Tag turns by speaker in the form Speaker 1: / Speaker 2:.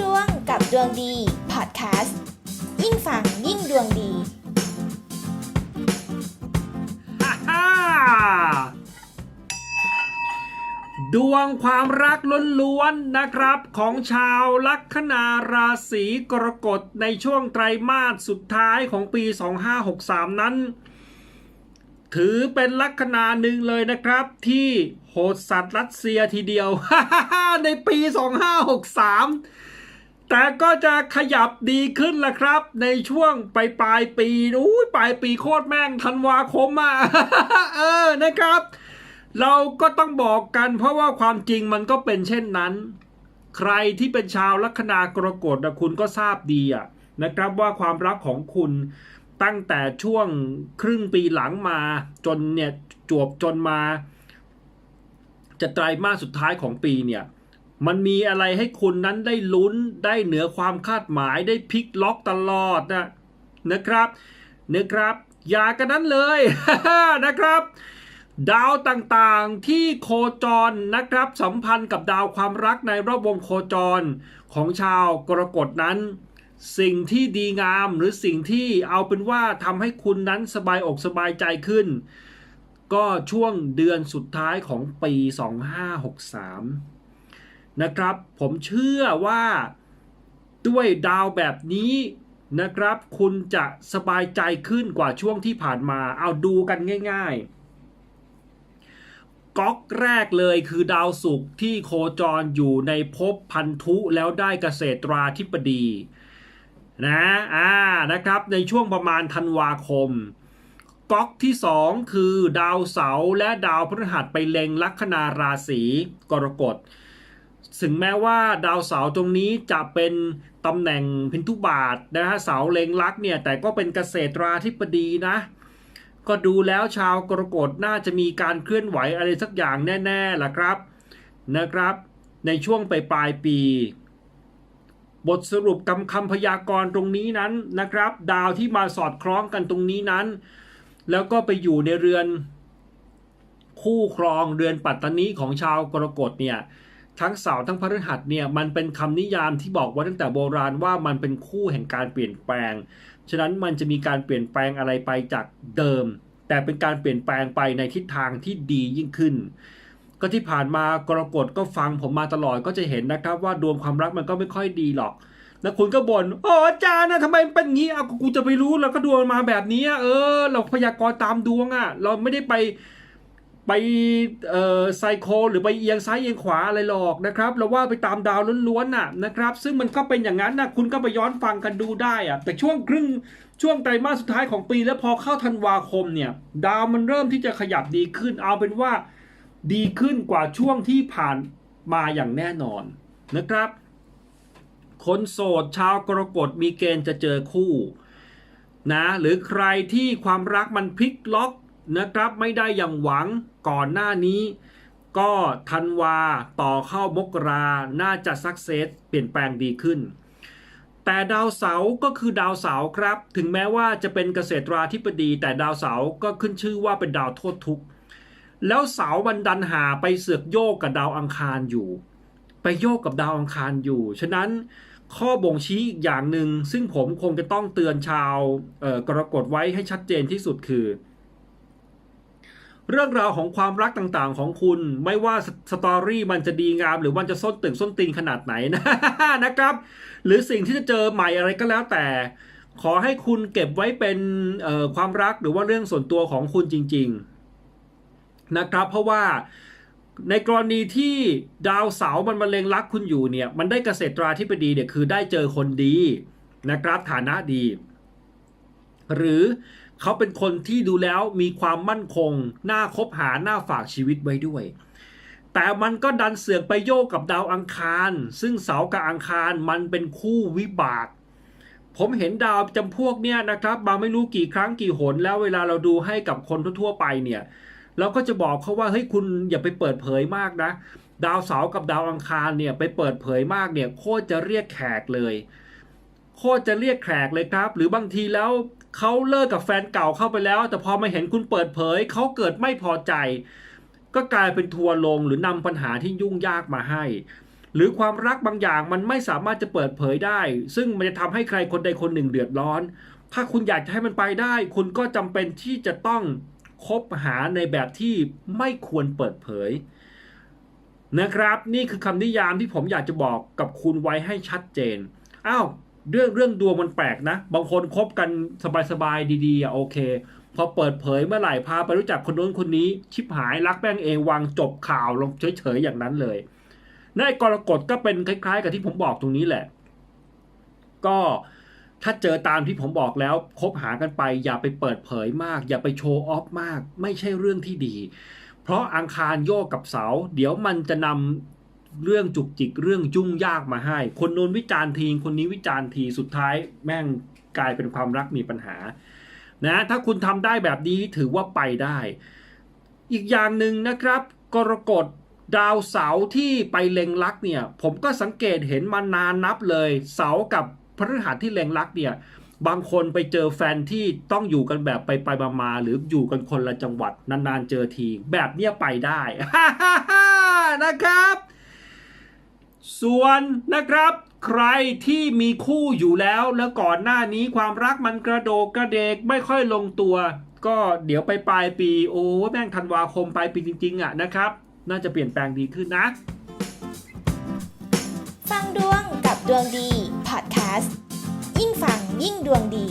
Speaker 1: ดวงกับดวงดีพอดแคสต์ยิ่งฟังยิ่งดวงดี
Speaker 2: ฮ่าฮ่าดวงความรักล้วนๆนะครับ ของชาวลัคนาราศีกรกฎในช่วงไตรมาสสุดท้ายของปี 2563 นั้น ถือเป็นลัคนาหนึ่งเลยนะครับที่โหดสัตว์รัสเซียทีเดียว ในปี 2563 แต่ก็จะขยับดีขึ้นละครับ ในช่วงปลายปลายปีอุ้ยปลายปีโคตรแม่งธันวาคมอะเออนะครับ เราก็ต้องบอกกันเพราะว่าความจริงมันก็เป็นเช่นนั้น ใครที่เป็นชาวลัคนากรกฎนะคุณก็ทราบดีอะนะครับว่าความรักของคุณตั้งแต่ช่วงครึ่งปีหลังมาจนเนี่ยจวบจนมา จะไตรมาสสุดท้ายของปีเนี่ย มันมีอะไรให้คุณนั้นได้ลุ้นได้เหนือความคาดหมายได้พลิกล็อกตลอดนะนะครับนะครับ อย่ากันนั้นเลยนะครับ ดาวต่างๆที่โคจรนะครับ สัมพันธ์กับดาวความรักในรอบวงโคจรของชาวกรกฎนั้น สิ่งที่ดีงามหรือสิ่งที่เอาเป็นว่าทำให้คุณนั้นสบายอกสบายใจขึ้น ก็ช่วงเดือนสุดท้ายของปี 2563 นะครับ ผมเชื่อว่าด้วยดาวแบบนี้นะครับ คุณจะสบายใจขึ้นกว่าช่วงที่ผ่านมา เอาดูกันง่าย ๆก๊อกแรกเลยคือดาวศุกร์ที่โคจรอยู่ในภพพันธุแล้วได้เกษตราธิบดีนะอ่านะครับในช่วงประมาณธันวาคมก๊อกที่ 2 คือดาวเสาร์และดาวพฤหัสไปเล็งลัคนาราศีกรกฎ ถึงแม้ว่าดาวเสาร์ตรงนี้จะเป็นตำแหน่งพินทุบาทนะฮะเสาเล็งลักเนี่ยแต่ก็เป็นเกษตราธิบดีนะ ก็ดูแล้วชาวกรกฎน่าจะมีการเคลื่อนไหวอะไรสักอย่างแน่ๆล่ะครับนะครับ ในช่วงปลายปลายปี บทสรุปคำคำพยากรณ์ตรงนี้นั้นนะครับ ดาวที่มาสอดคล้องกันตรงนี้นั้น แล้วก็ไปอยู่ในเรือนคู่ครองเรือนปัตตานีของชาวกรกฎเนี่ย ทั้งเสาร์ทั้งพฤหัสเนี่ยมันเป็นคำนิยามที่บอกว่าตั้งแต่โบราณว่ามันเป็นคู่แห่งการเปลี่ยนแปลง ฉะนั้นมันจะมีการเปลี่ยนแปลงอะไรไปจากเดิม แต่เป็นการเปลี่ยนแปลงไปในทิศทางที่ดียิ่งขึ้น ก็ที่ผ่านมากรกฎก็ฟังผมมาตลอดก็จะเห็นนะครับว่าดวงความรักมันก็ไม่ค่อยดีหรอก แล้วคุณก็บน่นอ้ออาจารย์นะทำไมเป็นงี้อะกูจะไปรู้แล้วก็ดวงมาแบบนี้เออ เราพยากรณ์ตามดวงอะ เราไม่ได้ไป ไปเอ่อไซโคหรือไปเอียงซ้ายเอียงขวาอะไรหรอกนะครับ เราว่าไปตามดาวล้วนๆน่ะนะครับ ซึ่งมันก็เป็นอย่างนั้นนะคุณก็ไปย้อนฟังกันดูได้อะแต่ช่วงครึ่งช่วงไตรมาสสุดท้ายของปีแล้วพอเข้าธันวาคมเนี่ย ดาวมันเริ่มที่จะขยับดีขึ้น เอาเป็นว่าดีขึ้นกว่าช่วงที่ผ่านมาอย่างแน่นอนนะครับ คนโสดชาวกรกฎมีเกณฑ์จะเจอคู่นะหรือใครที่ความรักมันพลิกล็อก นะครับไม่ได้อย่างหวังก่อนหน้านี้ ก็ธันวาต่อเข้ามกราน่าจะสักเซสเปลี่ยนแปลงดีขึ้น แต่ดาวเสาร์ก็คือดาวเสาร์ครับ ถึงแม้ว่าจะเป็นเกษตราธิบดี แต่ดาวเสาร์ก็ขึ้นชื่อว่าเป็นดาวโทษทุกข์แล้วเสาร์มันดันหาไปเสือกโยกกับดาวอังคารอยู่ ไปโยกกับดาวอังคารอยู่ ฉะนั้นข้อบ่งชี้อีกอย่างหนึ่ง ซึ่งผมคงจะต้องเตือนชาวกรกฎไว้ให้ชัดเจนที่สุดคือ เรื่องราวของความรักต่างๆ ของคุณ ไม่ว่าสสตอรี่มันจะดีงาม หรือมันจะส้นตึงส้นตีนขนาดไหนนะนะครับ หรือสิ่งที่จะเจอใหม่อะไรก็แล้วแต่ ขอให้คุณเก็บไว้เป็นความรักหรือว่าเรื่องส่วนตัวของคุณจริง ๆ นะครับ เพราะว่าในกรณีที่ดาวเสาร์มันมาเลงรักคุณอยู่เนี่ย มันได้เกษตราธิบดีเนี่ยคือได้เจอคนดีนะครับฐานะดี หรือ เขาเป็นคนที่ดูแล้วมีความมั่นคง น่าคบหา น่าฝากชีวิตไว้ด้วย แต่มันก็ดันเสือกไปโยกกับดาวอังคาร ซึ่งเสากับอังคารมันเป็นคู่วิบาก ผมเห็นดาวจำพวกเนี่ยนะครับมาไม่รู้กี่ครั้งกี่หนแล้วเวลาเราดูให้กับคนทั่วไปเนี่ยเราก็จะบอกเขาว่าเฮ้ยคุณอย่าไปเปิดเผยมากนะ ดาวเสาร์กับดาวอังคารเนี่ยไปเปิดเผยมากเนี่ยโคตรจะเรียกแขกเลย โคตรจะเรียกแขกเลยครับ หรือบางทีแล้วเขาเลิกกับแฟนเก่าเข้าไปแล้ว แต่พอมาเห็นคุณเปิดเผยเขาเกิดไม่พอใจ ก็กลายเป็นทัวร์ลงหรือนำปัญหาที่ยุ่งยากมาให้ หรือความรักบางอย่างมันไม่สามารถจะเปิดเผยได้ ซึ่งมันจะทำให้ใครคนใดคนหนึ่งเดือดร้อน ถ้าคุณอยากจะให้มันไปได้ คุณก็จำเป็นที่จะต้องคบหาในแบบที่ไม่ควรเปิดเผยนะครับ นี่คือคำนิยามที่ผมอยากจะบอกกับคุณไว้ให้ชัดเจนอ้าว เรื่องเรื่องดวงมันแปลกนะ บางคนคบกันสบายๆดีๆอะโอเค พอเปิดเผยเมื่อไหร่พาไปรู้จักคนโน้นคนนี้ชิบหายรักแป้งเอวางจบข่าวลงเฉยๆอย่างนั้นเลยในกรกฎก็เป็นคล้าย ๆ กับที่ผมบอกตรงนี้แหละ ก็ถ้าเจอตามที่ผมบอกแล้วคบหากันไป อย่าไปเปิดเผยมาก อย่าไปโชว์ออฟมาก ไม่ใช่เรื่องที่ดี เพราะอังคารโยกกับเสา เดี๋ยวมันจะนำ เรื่องจุกจิกเรื่องยุ่งยากมาให้ คนโน้นวิจารณ์ทีคนนี้วิจารณ์ทีสุดท้ายแม่งกลายเป็นความรักมีปัญหานะถ้าคุณทำได้แบบนี้ถือว่าไปได้ อีกอย่างหนึ่งนะครับ กรกฎดาวเสาร์ที่ไปเล็งลักเนี่ย ผมก็สังเกตเห็นมานานนับเลย เสาร์กับพฤหัสที่เล็งลักเนี่ย บางคนไปเจอแฟนที่ต้องอยู่กันแบบไปไปมามาหรืออยู่กันคนละจังหวัดนานๆเจอที แบบเนี้ยไปได้ นะครับ ส่วนนะครับ ใครที่มีคู่อยู่แล้วแล้วก่อนหน้านี้ความรักมันกระโดกกระเดกไม่ค่อยลงตัว ก็เดี๋ยวไปปลายปี โอ้แม่งธันวาคมปลายปีจริงๆอะนะครับ น่าจะเปลี่ยนแปลงดีขึ้นนะ
Speaker 1: ฟังดวงกับดวงดีพอดแคสต์ยิ่งฟังยิ่งดวงดี